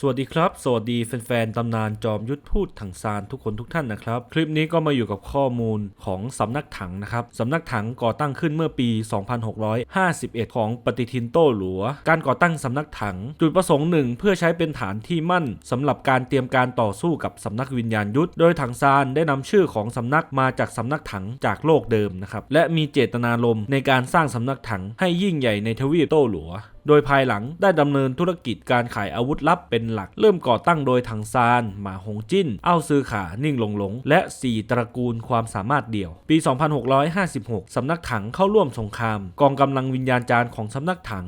สวัสดีครับ สวัสดีแฟนๆ ตำนานจอมยุทธพูดถังซานทุกคนทุกท่านนะครับ คลิปนี้ก็มาอยู่กับข้อมูลของสำนักถังนะครับสำนักถังก่อตั้งขึ้นเมื่อปี 2651 ของปฏิทินโต้หลัว การก่อตั้งสำนักถัง จุดประสงค์หนึ่งเพื่อใช้เป็นฐานที่มั่นสำหรับการเตรียมการต่อสู้กับสำนักวิญญาณยุทธโดยถังซานได้นำชื่อของสำนักมาจากสำนักถังจากโลกเดิมนะครับและมีเจตนารมณ์ในการสร้างสำนักถังให้ยิ่งใหญ่ในทวีปโต้หลัว โดยภายหลังได้ดำเนินธุรกิจการขายอาวุธลับเป็นหลัก เริ่มก่อตั้งโดยถังซาน หมาหงจิ้น เอ้าซือขา นิ่งหลงหลง และ 4 ตระกูลความสามารถเดี่ยว ปี 2656 สำนักถังเข้าร่วมสงคราม กองกำลังวิญญาณจารย์ของสำนักถัง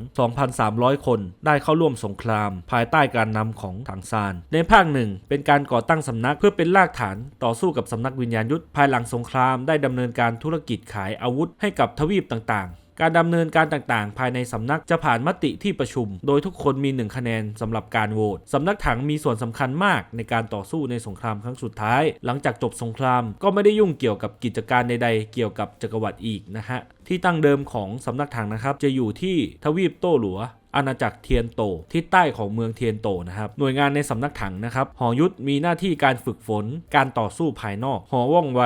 2,300 คน ได้เข้าร่วมสงคราม ภายใต้การนำของถังซาน ในภาคหนึ่งเป็นการก่อตั้งสำนักเพื่อเป็นรากฐานต่อสู้กับสำนักวิญญาณยุทธภายหลังสงครามได้ดำเนินการธุรกิจขายอาวุธให้กับทวีปต่างๆ การดำเนินการต่างๆ ภายในสำนักจะผ่านมติที่ประชุม โดยทุกคนมี 1 คะแนนสำหรับการโหวตสำนักถังมีส่วนสำคัญมากในการต่อสู้ในสงครามครั้งสุดท้าย หลังจากจบสงครามก็ไม่ได้ยุ่งเกี่ยวกับกิจการใดๆ เกี่ยวกับจักรวรรดิอีกนะฮะที่ตั้งเดิมของสำนักถังนะครับ จะอยู่ที่ทวีปโต้หลัวอาณาจักรเทียนโตที่ใต้ของเมืองเทียนโตนะครับหน่วยงานในสำนักถังนะครับหอยุทธมีหน้าที่การฝึกฝน การต่อสู้ภายนอก หอว่องไว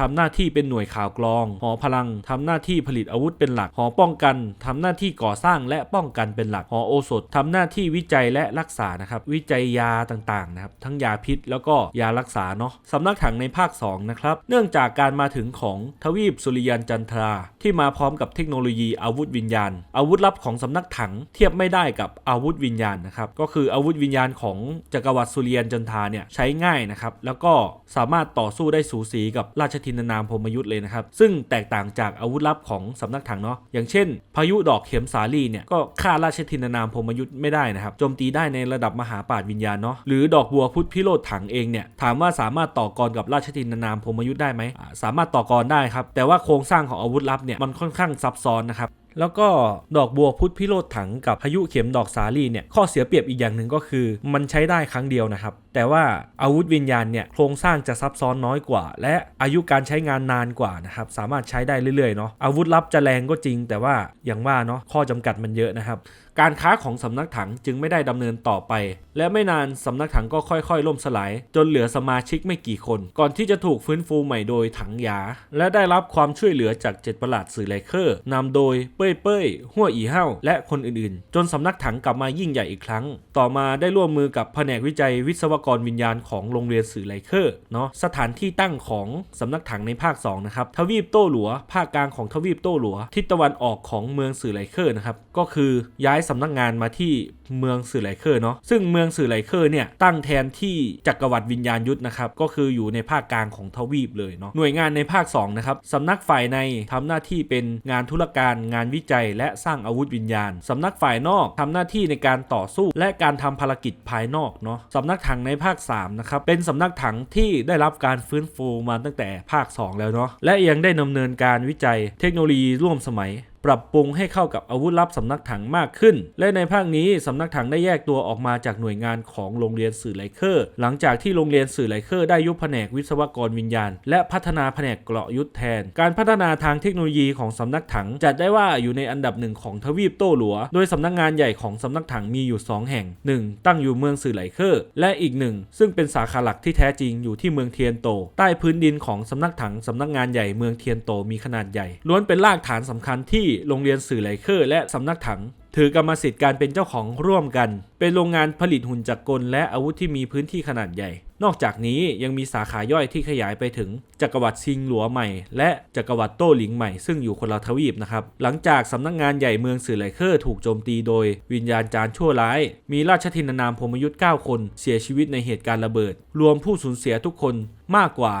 ทำหน้าที่เป็นหน่วยข่าวกรอง หอพลังทำหน้าที่ผลิตอาวุธเป็นหลัก หอป้องกันทำหน้าที่ก่อสร้างและป้องกันเป็นหลัก หอโอสถทำหน้าที่วิจัยและรักษานะครับ วิจัยยาต่างๆนะครับ ทั้งยาพิษแล้วก็ยารักษาเนาะสำนักถังในภาค 2 นะครับ เนื่องจากการมาถึงของทวีปสุริยันจันทรา ที่มาพร้อมกับเทคโนโลยีอาวุธวิญญาณ อาวุธลับของสำนักถังเทียบไม่ได้กับอาวุธวิญญาณนะครับ ก็คืออาวุธวิญญาณของจักรวรรดิสุริยันจันทราเนี่ยใช้ง่ายนะครับ แล้วก็สามารถต่อสู้ได้สูสีกับราชทินนามพรมยุทธ์เลยนะครับ ซึ่งแตกต่างจากอาวุธลับของสำนักถังเนาะอย่างเช่น พายุดอกเข็มสาลีเนี่ยก็ฆ่าราชทินนามพรมยุทธ์ไม่ได้นะครับโจมตีได้ในระดับมหาปราชวิญญาณเนาะหรือดอกบัวพุทธพิโรธถังเองเนี่ยถามว่าสามารถต่อกรกับราชทินนามพรมยุทธ์ได้ไหมสามารถต่อกรได้ครับแต่ว่าโครงสร้างของอาวุธลับเนี่ยมันค่อนข้างซับซ้อนนะครับ แล้วก็ดอกบัวพุทธพิโรธถังกับพายุเข็มดอกสาลีเนี่ยข้อเสียเปรียบอีกอย่างหนึ่งก็คือ มันใช้ได้ครั้งเดียวนะครับ แต่ว่าอาวุธวิญญาณเนี่ยโครงสร้างจะซับซ้อนน้อยกว่า และอายุการใช้งานนานกว่านะครับสามารถใช้ได้เรื่อยๆเนาะอาวุธลับจะแรงก็จริง แต่ว่าอย่างว่าเนาะข้อจำกัดมันเยอะนะครับ การค้าของสำนักถังจึงไม่ได้ดำเนินต่อไป และไม่นานสำนักถังก็ค่อยๆ ล่มสลาย จนเหลือสมาชิกไม่กี่คน ก่อนที่จะถูกฟื้นฟูใหม่โดยถังยา และได้รับความช่วยเหลือจากเจ็ดประหลาดสื่อไลเคอร์นำโดยเป้ยเป้ยหัวอีเฮ้าและคนอื่นๆ จนสำนักถังกลับมายิ่งใหญ่อีกครั้ง ต่อมาได้ร่วมมือกับแผนกวิจัยวิศวกรวิญญาณของโรงเรียนสื่อไลเคอร์เนาะสถานที่ตั้งของสำนักถังในภาค2นะครับทวีปโต้หลัว ภาคกลางของทวีปโต้หลัวทิศตะวันออกของเมืองสื่อไลเคอร์นะครับก็คือย้ายสำนักงานมาที่เมืองสื่อไลเคอร์เนาะซึ่งเมืองสื่อไลเคอร์เนี่ยตั้งแทนที่จักรวรรดิวิญญาณยุทธนะครับก็คืออยู่ในภาคกลางของทวีปเลยเนาะหน่วยงานในภาค2นะครับสำนักฝ่ายในทำหน้าที่เป็นงานธุรการงานวิจัย และสร้างอาวุธวิญญาณสำนักฝ่ายนอกทำหน้าที่ในการต่อสู้ และการทำภารกิจภายนอกเนาะสำนักถังในภาค3นะครับเป็นสำนักถังที่ได้รับการฟื้นฟูมาตั้งแต่ภาค 2 แล้วเนาะและยังได้ดำเนินการวิจัยเทคโนโลยีร่วมสมัย ปรับปรุงให้เข้ากับอาวุธลับสำนักถังมากขึ้น และในภาคนี้สำนักถังได้แยกตัวออกมาจากหน่วยงานของโรงเรียนสื่อไลเคอร์ หลังจากที่โรงเรียนสื่อไลเคอร์ได้ยุบแผนกวิศวกรวิญญาณ และพัฒนาแผนกเกราะยุทธแทน การพัฒนาทางเทคโนโลยีของสำนักถังจัดได้ว่าอยู่ในอันดับหนึ่งของทวีปโต้หลัว โดยสำนักงานใหญ่ของสำนักถังมีอยู่ 2 แห่ง 1. ตั้งอยู่เมืองสื่อไลเคอร์ และอีกหนึ่งซึ่งเป็นสาขาหลักที่แท้จริงอยู่ที่เมืองเทียนโต ใต้พื้นดินของสำนักถังสำนักงานใหญ่เมืองเทียนโตมีขนาดใหญ่ล้วนเป็นรากฐานสำคัญที่โรงเรียนสื่อไลเคอร์และสำนักถัง ถือกรรมสิทธิ์การเป็นเจ้าของร่วมกันเป็นโรงงานผลิตหุ่นจักรกลและอาวุธที่มีพื้นที่ขนาดใหญ่ นอกจากนี้ยังมีสาขาย่อยที่ขยายไปถึงจักรวรรดิซิงหลัวใหม่ และจักรวรรดิโต้หลิงใหม่ซึ่งอยู่คนละทวีปนะครับ หลังจากสำนักงานใหญ่เมืองสื่อไลเคอร์ถูกโจมตีโดยวิญญาณจารชั่วร้าย มีราชทินนามพมยุทธ์9 คนเสียชีวิตในเหตุการณ์ระเบิด รวมผู้สูญเสียทุกคนมากกว่า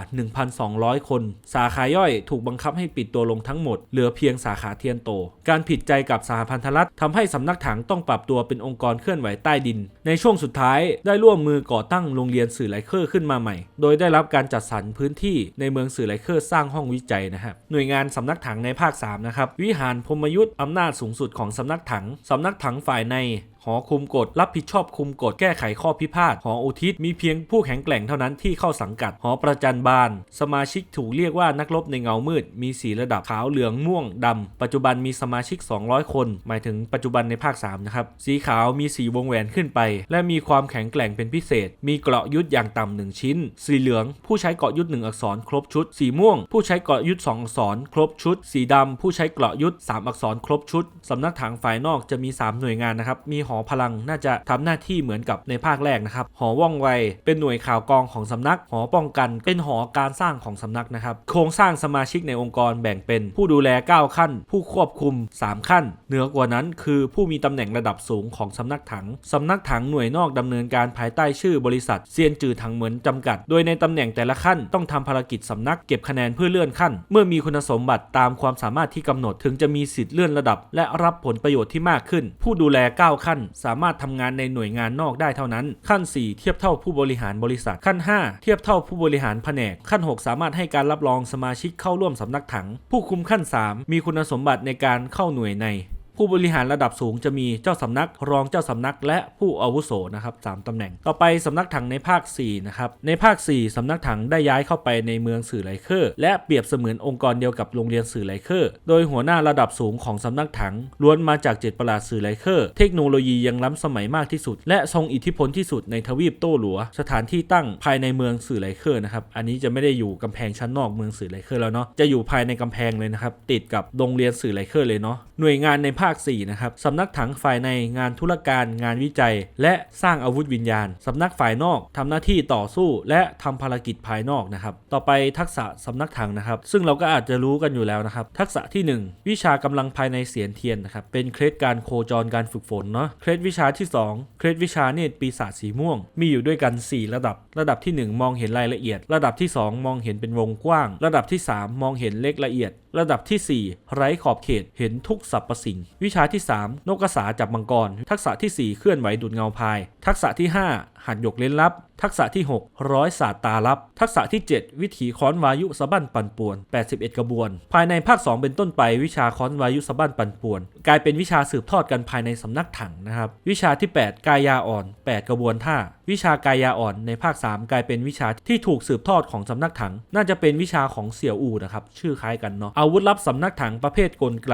1,200 คน สาขาย่อยถูกบังคับให้ปิดตัวลงทั้งหมด เหลือเพียงสาขาเทียนโต การผิดใจกับสหพันธรัฐทำให้สำนักถังต้องปรับตัวเป็นองค์กรเคลื่อนไหวใต้ดิน ในช่วงสุดท้ายได้ร่วมมือก่อตั้งโรงเรียนสื่อไลเคอร์ขึ้นมาใหม่ โดยได้รับการจัดสรรพื้นที่ในเมืองสื่อไลเคอร์สร้างห้องวิจัยนะครับหน่วยงานสำนักถังในภาค3นะครับวิหารพมยุทธ์อำนาจสูงสุดของสำนักถังสำนักถังฝ่ายใน หอคุมกฎรับผิดชอบคุมกฎแก้ไขข้อพิพาทหออุทิศมีเพียงผู้แข็งแกร่งเท่านั้นที่เข้าสังกัดหอประจันบาน สมาชิกถูกเรียกว่านักรบในเงามืด มีสีระดับขาวเหลืองม่วงดำปัจจุบันมีสมาชิก 200 คน หมายถึงปัจจุบันในภาค3นะครับสีขาวมีสีวงแหวนขึ้นไป และมีความแข็งแกร่งเป็นพิเศษ มีเกราะยุทธอย่างต่ำหนึ่งชิ้น สีเหลือง ผู้ใช้เกราะยุทธหนึ่งอักษรครบชุด สีม่วง ผู้ใช้เกราะยุทธสองอักษรครบชุด สีดำผู้ใช้เกราะยุทธสามอักษรครบชุดสำนักถังฝ่ายนอกจะมี 3 หน่วยงานนะครับมีหออพลังน่าจะทำหน้าที่เหมือนกับในภาคแรกนะครับหอว่องไวเป็นหน่วยข่าวกรองของสำนัก หอป้องกันเป็นหอการสร้างของสำนักนะครับโครงสร้างสมาชิกในองค์กรแบ่งเป็นผู้ดูแล 9 ขั้น ผู้ควบคุม 3 ขั้น เหนือกว่านั้นคือผู้มีตำแหน่งระดับสูงของสำนักถังสำนักถังหน่วยนอกดำเนินการภายใต้ชื่อบริษัทเซียนจือถังเหมือนจำกัด โดยในตำแหน่งแต่ละขั้นต้องทำภารกิจสำนักเก็บคะแนนเพื่อเลื่อนขั้น เมื่อมีคุณสมบัติตามความสามารถที่กำหนดถึงจะมีสิทธิ์เลื่อนระดับ และรับผลประโยชน์ที่มากขึ้น ผู้ดูแล 9 ขั้นสามารถทำงานในหน่วยงานนอกได้เท่านั้น ขั้น 4 เทียบเท่าผู้บริหารบริษัท ขั้น 5 เทียบเท่าผู้บริหารแผนก ขั้น 6 สามารถให้การรับรองสมาชิกเข้าร่วมสำนักถัง ผู้คุมขั้น 3 มีคุณสมบัติในการเข้าหน่วยใน ผู้บริหารระดับสูงจะมีเจ้าสำนักรองเจ้าสำนักและผู้อาวุโสนะครับสามตำแหน่ง ต่อไปสำนักถังในภาค4นะครับในภาค 4สำนักถังได้ย้ายเข้าไปในเมืองสื่อไลเคอร์ และเปรียบเสมือนองค์กรเดียวกับโรงเรียนสื่อไลเคอร์ โดยหัวหน้าระดับสูงของสำนักถังล้วนมาจากเจ็ดประหลาดสื่อไลเคอร์ เทคโนโลยียังล้ำสมัยมากที่สุด และทรงอิทธิพลที่สุดในทวีปโต้หลัว สถานที่ตั้งภายในเมืองสื่อไลเคอร์นะครับอันนี้จะไม่ได้อยู่กำแพงชั้นนอกเมืองสื่อไลเคอร์แล้วเนาะจะอยู่ภายในกำแพงเลยนะครับติดกับโรงเรียนสื่อไลเคอร์เลยเนาะหน่วยงานในภาาค 4 นะครับสำนักถังฝ่ายในงานธุรการงานวิจัย และสร้างอาวุธวิญญาณสำนักฝ่ายนอกทำหน้าที่ต่อสู้และทำภารกิจภายนอกนะครับ ต่อไปทักษะสำนักถังนะครับ ซึ่งเราก็อาจจะรู้กันอยู่แล้วนะครับ ทักษะที่ 1 วิชากำลังภายในเสียนเทียนนะครับ เป็นเคล็ดการโคจรการฝึกฝนเนาะ เคล็ดวิชาที่ 2 เคล็ดวิชาเนตรปีศาจสีม่วง มีอยู่ด้วยกัน 4 ระดับ ระดับที่ 1 มองเห็นรายละเอียด ระดับที่ 2 มองเห็นเป็นวงกว้าง ระดับที่ 3 มองเห็นเล็กละเอียด ระดับทีสี่ 4 ไร้ขอบเขตเห็นทุกสรรพสิ่ง วิชาที่ 3 นกกระสาจับมังกร ทักษะที่ 4 เคลื่อนไหวดูดเงาพาย ทักษะที่ 5 หัดหยกเล่นลับทักษะที่ 6 ร้อยศาสตราลับ ทักษะที่ 7 วิถีค้อนวายุสะบั้นปั่นป่วน 81 กระบวน ภายในภาค 2 เป็นต้นไปวิชาค้อนวายุสะบั้นปั่นป่วน กลายเป็นวิชาสืบทอดกันภายในสำนักถังนะครับ วิชาที่ 8 กายาอ่อน 8 กระบวนท่า วิชากายาอ่อนในภาค 3 กลายเป็นวิชาที่ถูกสืบทอดของสำนักถัง น่าจะเป็นวิชาของเสี่ยวอูนะครับชื่อคล้ายกันเนาะอาวุธลับสำนักถังประเภทกลไก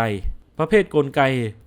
ประเภทกลไก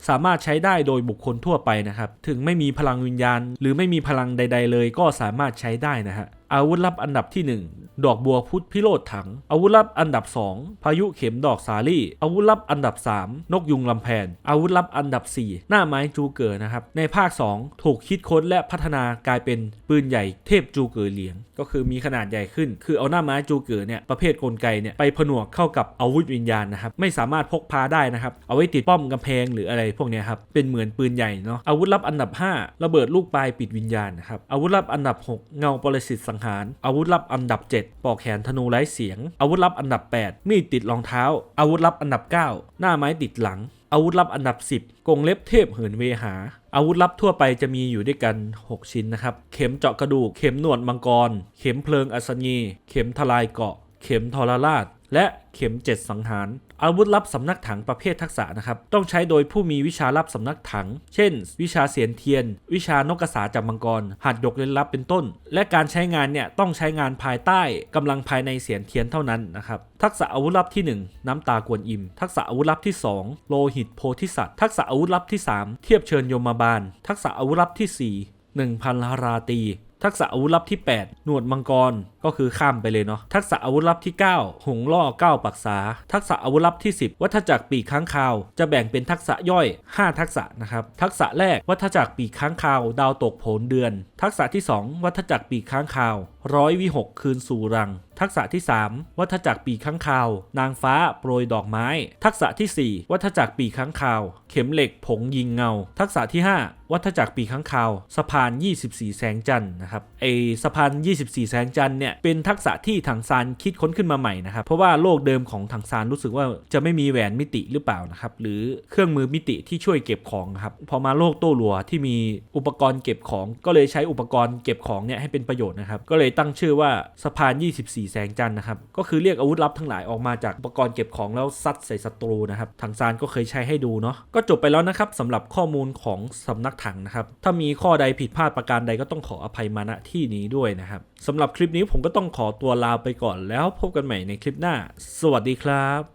สามารถใช้ได้โดยบุคคลทั่วไปนะครับ ถึงไม่มีพลังวิญญาณ หรือไม่มีพลังใด ๆ เลยก็สามารถใช้ได้นะฮะอาวุธลับอันดับที่ 1 ดอกบัวพุทธพิโรธถัง อาวุธลับอันดับ 2 พายุเข็มดอกสาลี่ อาวุธลับอันดับ 3 นกยุงลำแพน อาวุธลับอันดับ 4 หน้าไม้จูเก๋อนะครับ ในภาค 2 ถูกคิดค้นและพัฒนากลายเป็นปืนใหญ่เทพจูเก๋อเหลียง ก็คือมีขนาดใหญ่ขึ้น คือเอาหน้าไม้จูเก๋อเนี่ยประเภทกลไกเนี่ยไปผนวกเข้ากับอาวุธวิญญาณนะครับ ไม่สามารถพกพาได้นะครับ เอาไว้ติดป้อมกำแพงหรืออะไรพวกนี้ครับ เป็นเหมือนปืนใหญ่เนาะ อาวุธลับอันดับ 5 ระเบิดลูกปลายปิดวิญญาณนะครับ อาวุธลับอันดับ 6 เงาปรสิตสังหาร อาวุธลับอันดับ 7ปอกแขนธนูไร้เสียง อาวุธลับอันดับ 8 มีดติดรองเท้า อาวุธลับอันดับ 9 หน้าไม้ติดหลัง อาวุธลับอันดับ 10 กงเล็บเทพเหินเวหา อาวุธลับทั่วไปจะมีอยู่ด้วยกัน 6 ชิ้นนะครับ เข็มเจาะกระดูก เข็มหนวดมังกร เข็มเพลิงอัศนี เข็มทลายเกาะ เข็มทรราช และเข็มเจ็ดสังหาร อาวุธลับสำนักถังประเภททักษะนะครับ ต้องใช้โดยผู้มีวิชาลับสำนักถัง เช่น วิชาเสียนเทียน วิชานกกระสาจับมังกรหัดยกเล่นลับเป็นต้น และการใช้งานเนี่ยต้องใช้งานภายใต้กำลังภายในเสียนเทียนเท่านั้นนะครับทักษะอาวุธลับที่ 1 น้ำตากวนอิม ทักษะอาวุธลับที่ 2 โลหิตโพธิสัตว์ทักษะอาวุธลับที่ 3 เทียบเชิญยมบาล ทักษะอาวุธลับที่ 4 1,000ลาราตี ทักษะอาวุธลับที่ 8 หนวดมังกรก็คือข้ามไปเลยเนาะทักษะอาวุธลับที่ 9 หงล่อ9ปักษา ทักษะอาวุธลับที่ 10 วัฏจักรปีกค้างคาว จะแบ่งเป็นทักษะย่อย 5 ทักษะนะครับทักษะแรกวัฏจักรปีกค้างคาว ดาวตกโผลเดือน ทักษะที่ 2 วัฏจักรปีกค้างคาวร้อยวิหกคืนสู่รัง ทักษะที่ 3 วัฏจักรปีกค้างคาว นางฟ้าโปรยดอกไม้ ทักษะทีสี่4 วัฏจักรปีกค้างคาว เข็มเหล็กผงยิงเงา ทักษะที่ 5 วัฏจักรปีกค้างคาวสะพาน 24 แสงจันทร์นะครับไอสะพาน 24 แสงจันทร์เนี่ยเป็นทักษะที่ถังซานคิดค้นขึ้นมาใหม่นะครับเพราะว่าโลกเดิมของถังซานรู้สึกว่าจะไม่มีแหวนมิติหรือเปล่านะครับหรือเครื่องมือมิติที่ช่วยเก็บของครับพอมาโลกโต้หลัวที่มีอุปกรณ์เก็บของก็เลยใช้อุปกรณ์เก็บของเนี่ยให้เป็นประโยชน์นะครับก็เลยตั้งชื่อว่าสะพาน 24 แสงจันทร์นะครับก็คือเรียกอาวุธลับทั้งหลายออกมาจากอุปกรณ์เก็บของแล้วซัดใส่ศัตรูนะครับถังซานก็เคยใช้ให้ดูเนาะก็จบไปแล้วนะครับสำหรับข้อมูลของสำนักถังนะครับ ถ้ามีข้อใดผิดพลาดประการใดก็ต้องขออภัยมาณที่นี้ด้วยนะครับสำหรับคลิปนี้ผมก็ต้องขอตัวลาไปก่อนแล้วพบกันใหม่ในคลิปหน้า สวัสดีครับ